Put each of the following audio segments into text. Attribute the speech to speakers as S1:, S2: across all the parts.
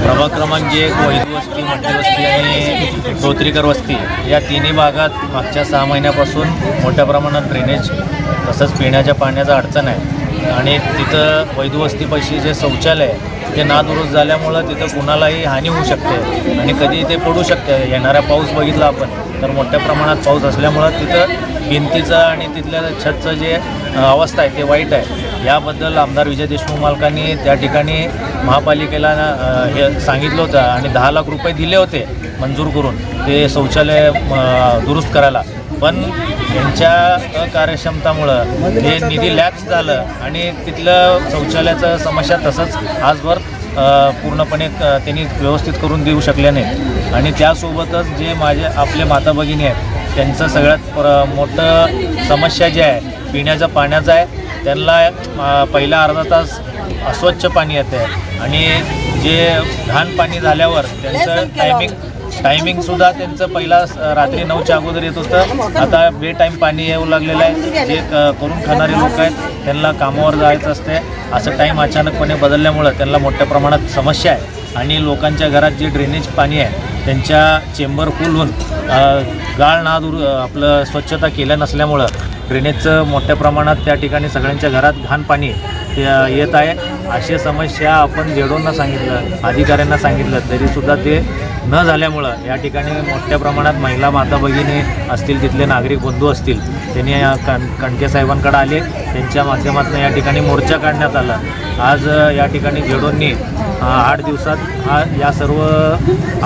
S1: प्रभाग क्रमांक एक वैद वस्ती मट्टी वस्ती आणि धोत्रीकर वस्ती. या तिन्ही भागात मागच्या सहा महिन्यापासून मोठ्या प्रमाणात ड्रेनेज तसंच पिण्याच्या पाण्याचा अडचण आहे. आणि तिथं वैद वस्तीपाशी जे शौचालय आहे ते नादुरुस्त झाल्यामुळं तिथं कुणालाही हानी होऊ शकते. आणि कधी ते पडू शकते. येणारा पाऊस बघितला आपण तर मोठ्या प्रमाणात पाऊस असल्यामुळं तिथं भिंतीचं आणि तिथल्या छतचं जे अवस्था आहे ते वाईट आहे. याबद्दल आमदार विजय देशमुख मालकांनी त्या ठिकाणी महापालिकेला हे सांगितलं होतं आणि दहा लाख रुपये दिले होते मंजूर करून ते शौचालय दुरुस्त करायला. पण त्यांच्या अकार्यक्षमतामुळं हे निधी लॅप्स झालं आणि तिथलं शौचालयाचं समस्या तसंच आजवर पूर्णपणे त्यांनी व्यवस्थित करून देऊ शकले नाहीत. आणि त्यासोबतच जे माझे आपले माता भगिनी आहेत त्यांचं सगळ्यात प्र मोठं समस्या जे आहे पिण्याच्या पाण्याचं आहे त्यांना पहिला अर्धा तास अस्वच्छ पाणी येते. आणि जे घाण पाणी झाल्यावर त्यांचं टायमिंग टायमिंगसुद्धा त्यांचं पहिला रात्री नऊच्या अगोदर येत होतं. आता बे टाईम पाणी येऊ लागलेलं आहे. जे क- करून खाणारे लोक आहेत त्यांना कामावर जायचं असते. असं टाईम अचानकपणे बदलल्यामुळं त्यांना मोठ्या प्रमाणात समस्या आहे. आणि लोकांच्या घरात जे ड्रेनेज पाणी आहे त्यांच्या चेंबर फुल होऊन गाळ नादूर आपलं स्वच्छता केल्या नसल्यामुळं ड्रेनेजचं मोठ्या प्रमाणात त्या ठिकाणी सगळ्यांच्या घरात घाण पाणी येत आहे. अशी समस्या आपण जेडोंना सांगितलं अधिकाऱ्यांना सांगितलं तरीसुद्धा ते न झाल्यामुळं या ठिकाणी मोठ्या प्रमाणात महिला माता भगिनी असतील तिथले नागरिक बंधू असतील त्यांनी या कण कणके साहेबांकडे आले. त्यांच्या माध्यमातून या ठिकाणी मोर्चा काढण्यात आला. आज या ठिकाणी जेडोंनी आठ दिवसात हा या सर्व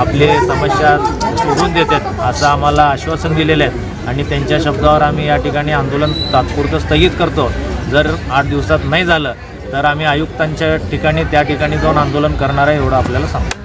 S1: आपले समस्या सोडून देतात असं आम्हाला आश्वासन दिलेलं आहे. आणि त्यांच्या शब्दावर आम्ही या ठिकाणी आंदोलन तात्पुरतं स्थगित करतो. जर आठ दिवसात नाही झालं तर आम्ही आयुक्तांच्या ठिकाणी त्या ठिकाणी जाऊन आंदोलन करणार आहे एवढं आपल्याला सांगतो.